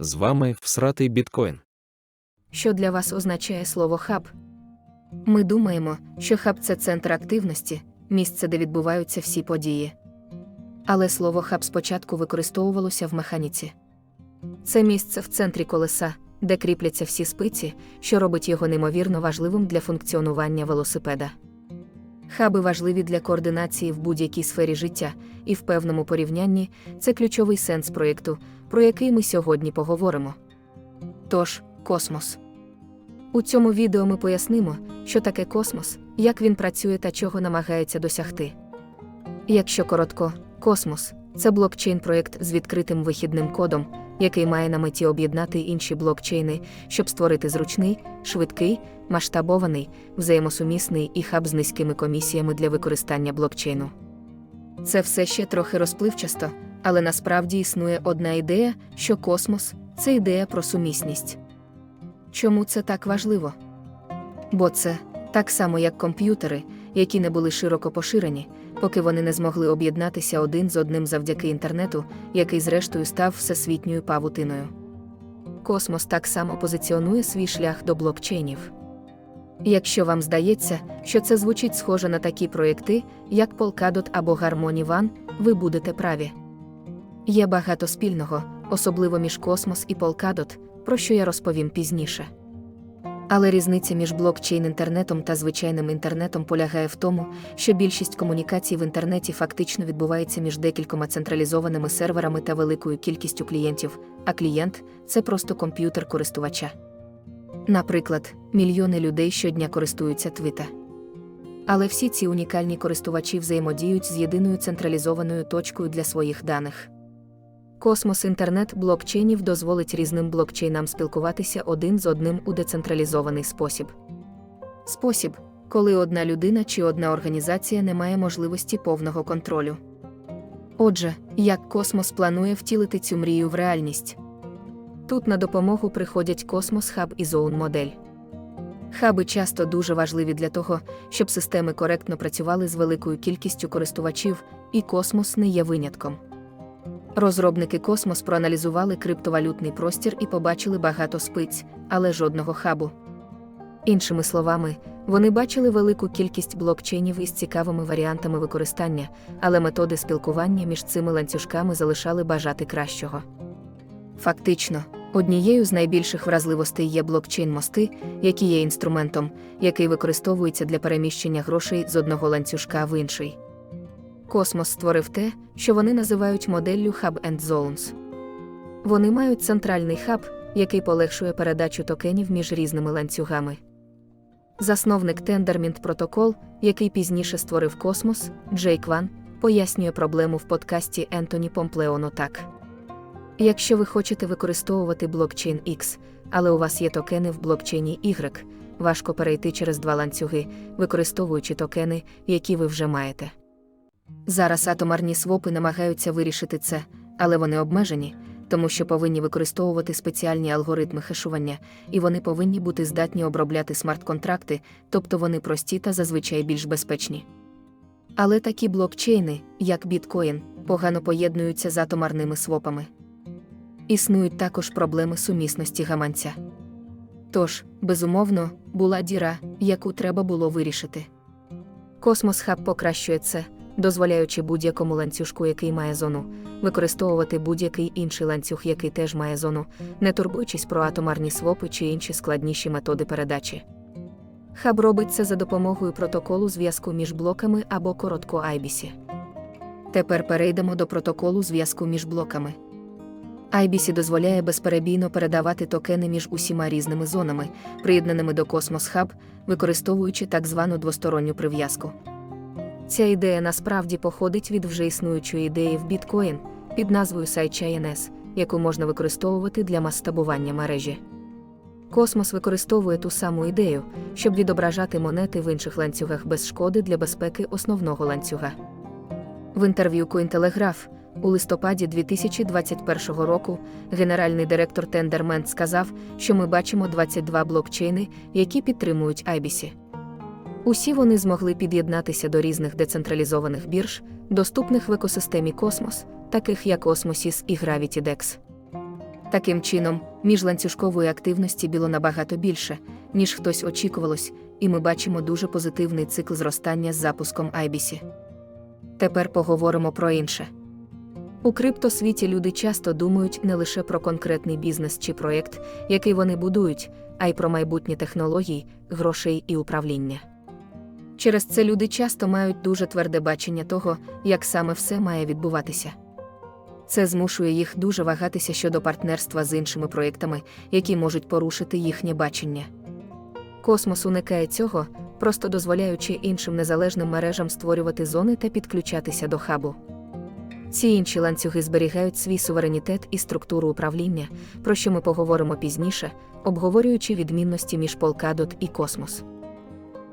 З вами всратий біткоін. Що для вас означає слово хаб? Ми думаємо, що хаб це центр активності, місце, де відбуваються всі події. Але слово хаб спочатку використовувалося в механіці. Це місце в центрі колеса, де кріпляться всі спиці, що робить його неймовірно важливим для функціонування велосипеда. Хаби важливі для координації в будь-якій сфері життя, і в певному порівнянні це ключовий сенс проєкту, про який ми сьогодні поговоримо. Тож, космос. У цьому відео ми пояснимо, що таке космос, як він працює та чого намагається досягти. Якщо коротко, космос це блокчейн-проєкт з відкритим вихідним кодом, який має на меті об'єднати інші блокчейни, щоб створити зручний, швидкий, масштабований, взаємосумісний і хаб з низькими комісіями для використання блокчейну. Це все ще трохи розпливчасто, але насправді існує одна ідея, що космос це ідея про сумісність. Чому це так важливо? Бо це так само, як комп'ютери, які не були широко поширені, поки вони не змогли об'єднатися один з одним завдяки інтернету, який зрештою став всесвітньою павутиною. Космос так само позиціонує свій шлях до блокчейнів. Якщо вам здається, що це звучить схоже на такі проєкти, як Polkadot або Harmony One, ви будете праві. Є багато спільного, особливо між космос і Polkadot, про що я розповім пізніше. Але різниця між блокчейн-інтернетом та звичайним інтернетом полягає в тому, що більшість комунікацій в інтернеті фактично відбувається між декількома централізованими серверами та великою кількістю клієнтів, а клієнт це просто комп'ютер користувача. Наприклад, мільйони людей щодня користуються Твіта. Але всі ці унікальні користувачі взаємодіють з єдиною централізованою точкою для своїх даних. Космос інтернет блокчейнів дозволить різним блокчейнам спілкуватися один з одним у децентралізований спосіб. Спосіб, коли одна людина чи одна організація не має можливості повного контролю. Отже, як космос планує втілити цю мрію в реальність? Тут на допомогу приходять Космос Хаб і Zone модель. Хаби часто дуже важливі для того, щоб системи коректно працювали з великою кількістю користувачів, і космос не є винятком. Розробники Космос проаналізували криптовалютний простір і побачили багато спиць, але жодного хабу. Іншими словами, вони бачили велику кількість блокчейнів із цікавими варіантами використання, але методи спілкування між цими ланцюжками залишали бажати кращого. Фактично, однією з найбільших вразливостей є блокчейн-мости, які є інструментом, який використовується для переміщення грошей з одного ланцюжка в інший. Космос створив те, що вони називають моделлю Hub and Zones. Вони мають центральний хаб, який полегшує передачу токенів між різними ланцюгами. Засновник Tendermint Protocol, який пізніше створив космос, Джейк Ван, пояснює проблему в подкасті Ентоні Помплеоно так. Якщо ви хочете використовувати блокчейн X, але у вас є токени в блокчейні Y, важко перейти через два ланцюги, використовуючи токени, які ви вже маєте. Зараз атомарні свопи намагаються вирішити це, але вони обмежені, тому що повинні використовувати спеціальні алгоритми хешування, і вони повинні бути здатні обробляти смарт-контракти, тобто вони прості та зазвичай більш безпечні. Але такі блокчейни, як біткоін, погано поєднуються з атомарними свопами. Існують також проблеми сумісності гаманця. Тож, безумовно, була діра, яку треба було вирішити. Космос Хаб покращує це дозволяючи будь-якому ланцюжку, який має зону, використовувати будь-який інший ланцюг, який теж має зону, не турбуючись про атомарні свопи чи інші складніші методи передачі. Хаб робить це за допомогою протоколу зв'язку між блоками або коротко IBC. Тепер перейдемо до протоколу зв'язку між блоками. IBC дозволяє безперебійно передавати токени між усіма різними зонами, приєднаними до Cosmos Hub, використовуючи так звану двосторонню прив'язку. Ця ідея насправді походить від вже існуючої ідеї в біткоін під назвою SideChainS, яку можна використовувати для масштабування мережі. Космос використовує ту саму ідею, щоб відображати монети в інших ланцюгах без шкоди для безпеки основного ланцюга. В інтерв'ю Cointelegraph у листопаді 2021 року генеральний директор Tendermint сказав, що ми бачимо 22 блокчейни, які підтримують IBC. Усі вони змогли під'єднатися до різних децентралізованих бірж, доступних в екосистемі Космос, таких як Osmosis і GravityDex. Таким чином, міжланцюжкової активності було набагато більше, ніж хтось очікувалось, і ми бачимо дуже позитивний цикл зростання з запуском IBC. Тепер поговоримо про інше. У криптосвіті люди часто думають не лише про конкретний бізнес чи проєкт, який вони будують, а й про майбутні технології, грошей і управління. Через це люди часто мають дуже тверде бачення того, як саме все має відбуватися. Це змушує їх дуже вагатися щодо партнерства з іншими проєктами, які можуть порушити їхнє бачення. Космос уникає цього, просто дозволяючи іншим незалежним мережам створювати зони та підключатися до хабу. Ці інші ланцюги зберігають свій суверенітет і структуру управління, про що ми поговоримо пізніше, обговорюючи відмінності між Polkadot і Космос.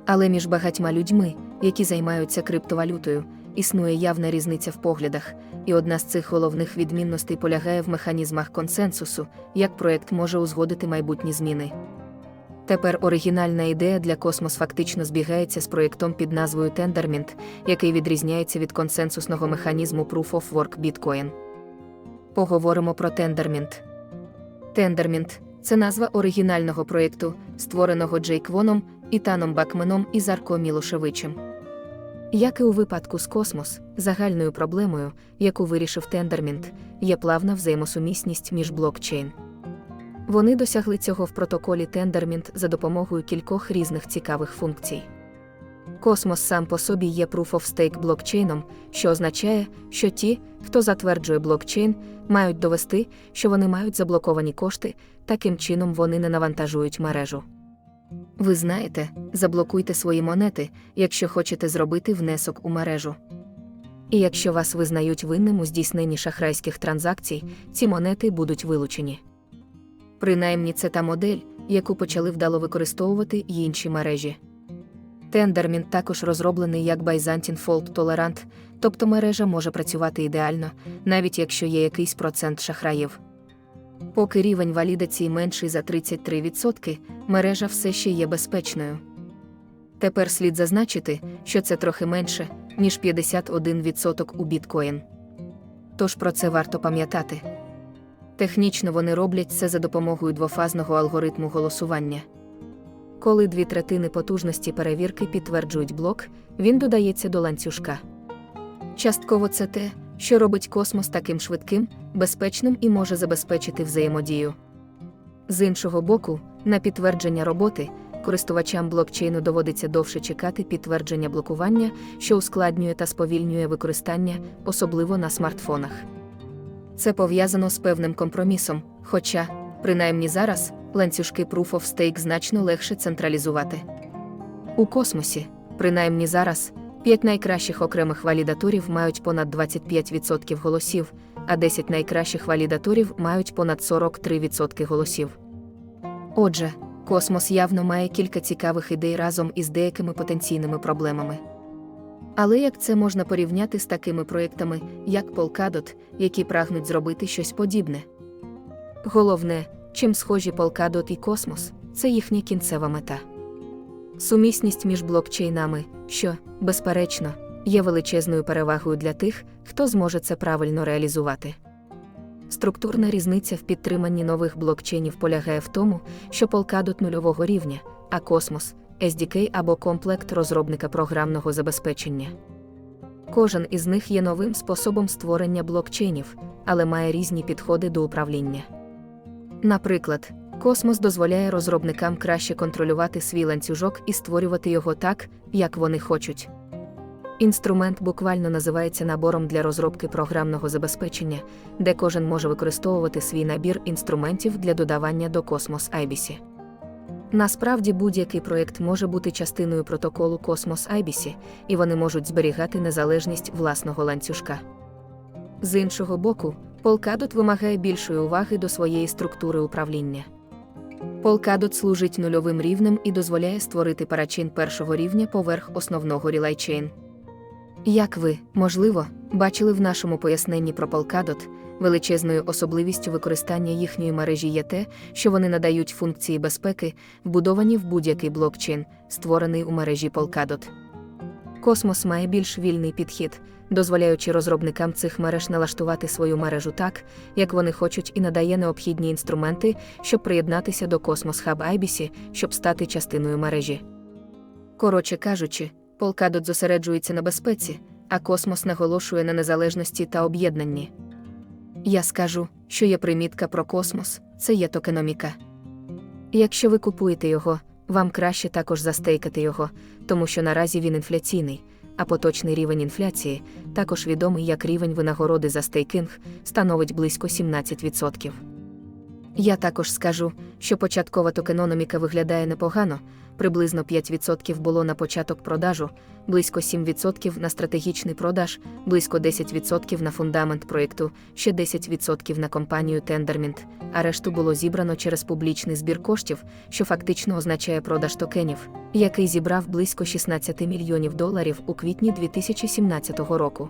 Але між багатьма людьми, які займаються криптовалютою, існує явна різниця в поглядах, і одна з цих головних відмінностей полягає в механізмах консенсусу, як проект може узгодити майбутні зміни. Тепер оригінальна ідея для космос фактично збігається з проєктом під назвою Tendermint, який відрізняється від консенсусного механізму Proof of Work Bitcoin. Поговоримо про Tendermint. Tendermint – це назва оригінального проєкту, створеного Джейк Воном, Ітаном Бакменом і Зарко Мілошевичем. Як і у випадку з космос, загальною проблемою, яку вирішив Tendermint, є плавна взаємосумісність між блокчейн. Вони досягли цього в протоколі Tendermint за допомогою кількох різних цікавих функцій. Космос сам по собі є Proof of Stake блокчейном, що означає, що ті, хто затверджує блокчейн, мають довести, що вони мають заблоковані кошти, таким чином вони не навантажують мережу. Ви знаєте, заблокуйте свої монети, якщо хочете зробити внесок у мережу. І якщо вас визнають винним у здійсненні шахрайських транзакцій, ці монети будуть вилучені. Принаймні це та модель, яку почали вдало використовувати й інші мережі. Tendermint також розроблений як Byzantine Fault Tolerant, тобто мережа може працювати ідеально, навіть якщо є якийсь процент шахраїв. Поки рівень валідації менший за 33%, мережа все ще є безпечною. Тепер слід зазначити, що це трохи менше, ніж 51% у біткоін. Тож про це варто пам'ятати. Технічно вони роблять це за допомогою двофазного алгоритму голосування. Коли дві третини потужності перевірки підтверджують блок, він додається до ланцюжка. Частково це те, що робить космос таким швидким, безпечним і може забезпечити взаємодію. З іншого боку, на підтвердження роботи користувачам блокчейну доводиться довше чекати підтвердження блокування, що ускладнює та сповільнює використання, особливо на смартфонах. Це пов'язано з певним компромісом, хоча, принаймні зараз, ланцюжки Proof of Stake значно легше централізувати. У космосі, принаймні зараз, 5 найкращих окремих валідаторів мають понад 25% голосів, а 10 найкращих валідаторів мають понад 43% голосів. Отже, космос явно має кілька цікавих ідей разом із деякими потенційними проблемами. Але як це можна порівняти з такими проєктами, як Polkadot, які прагнуть зробити щось подібне? Головне, чим схожі Polkadot і Космос, це їхня кінцева мета. Сумісність між блокчейнами, що, безперечно, є величезною перевагою для тих, хто зможе це правильно реалізувати. Структурна різниця в підтриманні нових блокчейнів полягає в тому, що Polkadot нульового рівня, а Космос SDK або комплект розробника програмного забезпечення. Кожен із них є новим способом створення блокчейнів, але має різні підходи до управління. Наприклад, Космос дозволяє розробникам краще контролювати свій ланцюжок і створювати його так, як вони хочуть. Інструмент буквально називається набором для розробки програмного забезпечення, де кожен може використовувати свій набір інструментів для додавання до Cosmos IBC. Насправді будь-який проєкт може бути частиною протоколу Cosmos IBC, і вони можуть зберігати незалежність власного ланцюжка. З іншого боку, Polkadot вимагає більшої уваги до своєї структури управління. Polkadot служить нульовим рівнем і дозволяє створити парачин першого рівня поверх основного рілайчейн. Як ви, можливо, бачили в нашому поясненні про Polkadot, величезною особливістю використання їхньої мережі є те, що вони надають функції безпеки, вбудовані в будь-який блокчейн, створений у мережі Polkadot. Космос має більш вільний підхід, дозволяючи розробникам цих мереж налаштувати свою мережу так, як вони хочуть, і надає необхідні інструменти, щоб приєднатися до Cosmos Hub IBC, щоб стати частиною мережі. Коротше кажучи, Polkadot зосереджується на безпеці, а космос наголошує на незалежності та об'єднанні. Я скажу, що є примітка про космос, це є токеноміка. Якщо ви купуєте його, вам краще також застейкати його, тому що наразі він інфляційний, а поточний рівень інфляції, також відомий як рівень винагороди за стейкинг, становить близько 17%. Я також скажу, що початкова токенономіка виглядає непогано, приблизно 5% було на початок продажу, близько 7% на стратегічний продаж, близько 10% на фундамент проєкту, ще 10% на компанію Tendermint, а решту було зібрано через публічний збір коштів, що фактично означає продаж токенів, який зібрав близько 16 мільйонів доларів у квітні 2017 року.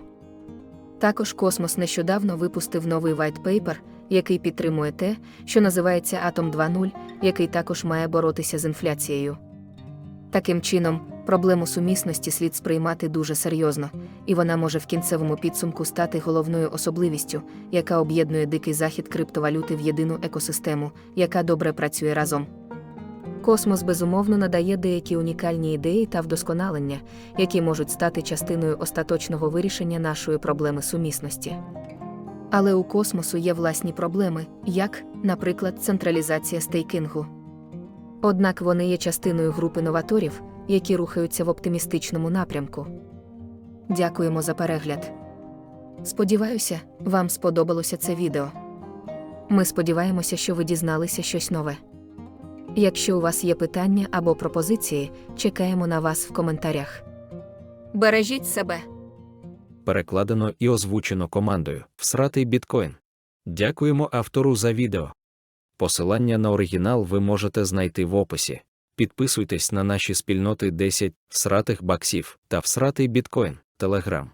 Також Космос нещодавно випустив новий paper, який підтримує те, що називається Atom 2.0, який також має боротися з інфляцією. Таким чином, проблему сумісності слід сприймати дуже серйозно, і вона може в кінцевому підсумку стати головною особливістю, яка об'єднує дикий захід криптовалюти в єдину екосистему, яка добре працює разом. Космос безумовно надає деякі унікальні ідеї та вдосконалення, які можуть стати частиною остаточного вирішення нашої проблеми сумісності. Але у космосу є власні проблеми, як, наприклад, централізація стейкінгу. Однак вони є частиною групи новаторів, які рухаються в оптимістичному напрямку. Дякуємо за перегляд. Сподіваюся, вам сподобалося це відео. Ми сподіваємося, що ви дізналися щось нове. Якщо у вас є питання або пропозиції, чекаємо на вас в коментарях. Бережіть себе! Перекладено і озвучено командою Всратий біткоін. Дякуємо автору за відео. Посилання на оригінал ви можете знайти в описі. Підписуйтесь на наші спільноти 10 всратих баксів та всратий біткоін, Телеграм.